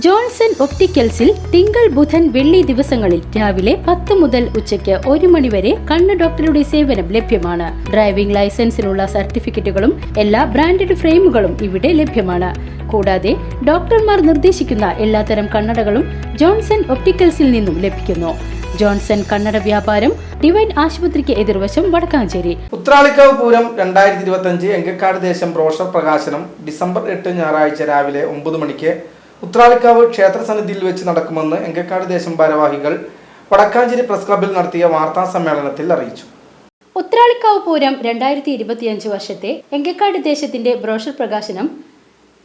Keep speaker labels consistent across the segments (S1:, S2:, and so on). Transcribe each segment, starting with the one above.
S1: Johnson ഒപ്റ്റിക്കൽസിൽ തിങ്കൾ ബുധൻ വെള്ളി ദിവസങ്ങളിൽ രാവിലെ പത്ത് മുതൽ ഉച്ചയ്ക്ക് ഒരു മണിവരെ കണ്ണ് ഡോക്ടറുടെ സേവനം ലഭ്യമാണ്. ഡ്രൈവിംഗ് ലൈസൻസിനുള്ള സർട്ടിഫിക്കറ്റുകളും എല്ലാ ബ്രാൻഡഡ് ഫ്രെയിമുകളും ഇവിടെ ലഭ്യമാണ്. കൂടാതെ ഡോക്ടർമാർ നിർദ്ദേശിക്കുന്ന എല്ലാത്തരം കണ്ണടകളും ജോൺസൺ ഒപ്റ്റിക്കൽസിൽ നിന്നും ലഭിക്കുന്നു. ജോൺസൺ കണ്ണട വ്യാപാരം ഡിവൈൻ ആശുപത്രിക്ക് എതിർവശം വടക്കാഞ്ചേരി.
S2: ഉത്രാളിക്കാവ് പൂരം രണ്ടായിരത്തി ഇരുപത്തി അഞ്ച് എങ്കക്കാട് ദേശം ബ്രോഷർ പ്രകാശനം ഡിസംബർ എട്ട് ഞായറാഴ്ച രാവിലെ ഒമ്പത് മണിക്ക് ഉത്രാളിക്കാവ് ക്ഷേത്ര സന്നിധിയിൽ വെച്ച് നടക്കുമെന്ന് എങ്കക്കാട് ദേശം ഭാരവാഹികൾ വടക്കാഞ്ചേരി പ്രസ് ക്ലബ്ബിൽ നടത്തിയ വാർത്താ സമ്മേളനത്തിൽ അറിയിച്ചു.
S1: ഉത്രാളിക്കാവ് പൂരം രണ്ടായിരത്തി ഇരുപത്തിയഞ്ച് വർഷത്തെ എങ്കക്കാട് ദേശത്തിന്റെ ബ്രോഷർ പ്രകാശനം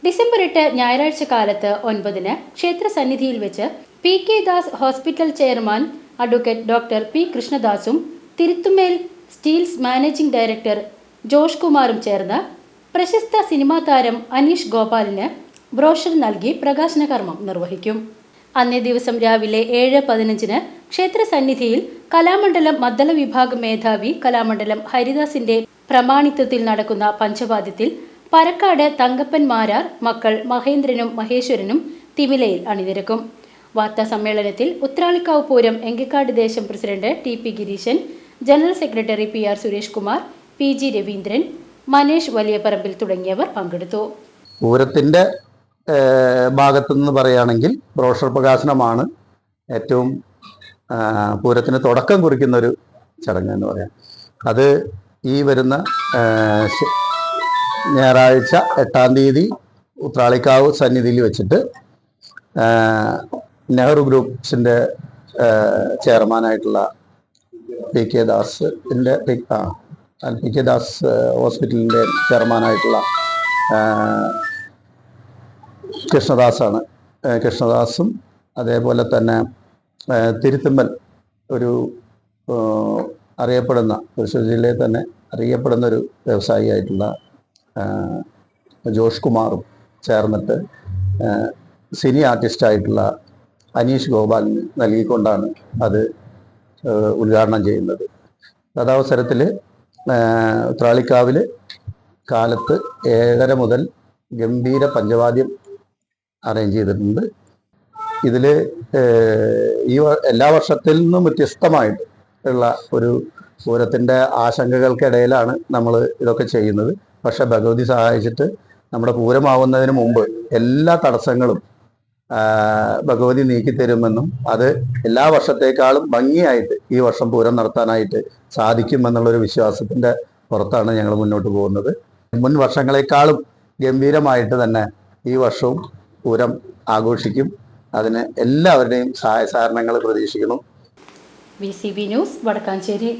S1: ഡിസംബർ എട്ട് ഞായറാഴ്ച കാലത്ത് ഒൻപതിന് ക്ഷേത്ര സന്നിധിയിൽ വെച്ച് P K Das hospital chairman advocate doctor P കൃഷ്ണദാസും Thiruthumel steels managing director Josh കുമാറും ചേർന്ന് പ്രശസ്ത സിനിമാ താരം അനീഷ് ഗോപാലിന് ബ്രോഷർ നൽകി പ്രകാശന കർമ്മം നിർവഹിക്കും. അന്നേ ദിവസം രാവിലെ ഏഴ് പതിനഞ്ചിന് ക്ഷേത്ര സന്നിധിയിൽ കലാമണ്ഡലം മദ്ദള വിഭാഗ മേധാവി കലാമണ്ഡലം ഹരിദാസിന്റെ പ്രമാണിത്വത്തിൽ നടക്കുന്ന പഞ്ചവാദ്യത്തിൽ പരക്കാട് തങ്കപ്പൻ മാരാർ മക്കൾ മഹേന്ദ്രനും മഹേശ്വരനും തിമിലയിൽ അണിനിരക്കും. വാർത്താ സമ്മേളനത്തിൽ ഉത്രാളിക്കാവ് പൂരം എങ്കിക്കാട് ദേശം president T P Gireeshan general secretary P R Suresh Kumar P G Raveendran Manesh Valiyaparambil തുടങ്ങിയവർ പങ്കെടുത്തു.
S3: പൂരത്തിന്റെ ഭാഗത്തു നിന്ന് പറയുകയാണെങ്കിൽ ബ്രോഷർ പ്രകാശനമാണ് ഏറ്റവും പൂരത്തിന് തുടക്കം കുറിക്കുന്ന ഒരു ചടങ്ങ് എന്ന് പറയാം. അത് ഈ വരുന്ന ഞായറാഴ്ച എട്ടാം തീയതി ഉത്രാളിക്കാവ് സന്നിധിയിൽ വെച്ചിട്ട് നെഹ്റു ഗ്രൂപ്പ്സിന്റെ ചെയർമാനായിട്ടുള്ള പി കെ ദാസിന്റെ ആ പി കെ ദാസ് ഹോസ്പിറ്റലിന്റെ ചെയർമാനായിട്ടുള്ള കൃഷ്ണദാസാണ്. കൃഷ്ണദാസും അതേപോലെ തന്നെ തിരുത്തുമ്പൽ ഒരു അറിയപ്പെടുന്ന തൃശ്ശൂർ ജില്ലയിൽ തന്നെ അറിയപ്പെടുന്ന ഒരു വ്യവസായിയായിട്ടുള്ള ജോഷ് കുമാറും ചേർന്നിട്ട് സിനി ആർട്ടിസ്റ്റായിട്ടുള്ള അനീഷ് ഗോപാലിന് നൽകിക്കൊണ്ടാണ് അത് ഉദ്ഘാടനം ചെയ്യുന്നത്. അതവസരത്തിൽ ത്രാളിക്കാവിൽ കാലത്ത് ഏഴര മുതൽ ഗംഭീര പഞ്ചവാദ്യം അറേഞ്ച് ചെയ്തിട്ടുണ്ട്. ഇതിൽ ഈ എല്ലാ വർഷത്തിൽ നിന്നും വ്യത്യസ്തമായിട്ട് ഉള്ള ഒരു പൂരത്തിന്റെ ആശങ്കകൾക്കിടയിലാണ് നമ്മൾ ഇതൊക്കെ ചെയ്യുന്നത്. പക്ഷെ ഭഗവതി സഹായിച്ചിട്ട് നമ്മുടെ പൂരമാവുന്നതിന് മുമ്പ് എല്ലാ തടസ്സങ്ങളും ഭഗവതി നീക്കിത്തരുമെന്നും അത് എല്ലാ വർഷത്തേക്കാളും ഭംഗിയായിട്ട് ഈ വർഷം പൂരം നടത്താനായിട്ട് സാധിക്കുമെന്നുള്ളൊരു വിശ്വാസത്തിന്റെ പുറത്താണ് ഞങ്ങൾ മുന്നോട്ട് പോകുന്നത്. മുൻ വർഷങ്ങളെക്കാളും ഗംഭീരമായിട്ട് തന്നെ ഈ വർഷവും പൂരം ആഘോഷിക്കും. അതിന് എല്ലാവരുടെയും സഹായ സഹകരണങ്ങൾ പ്രതീക്ഷിക്കുന്നു.
S1: V C B news Vadakkanchery.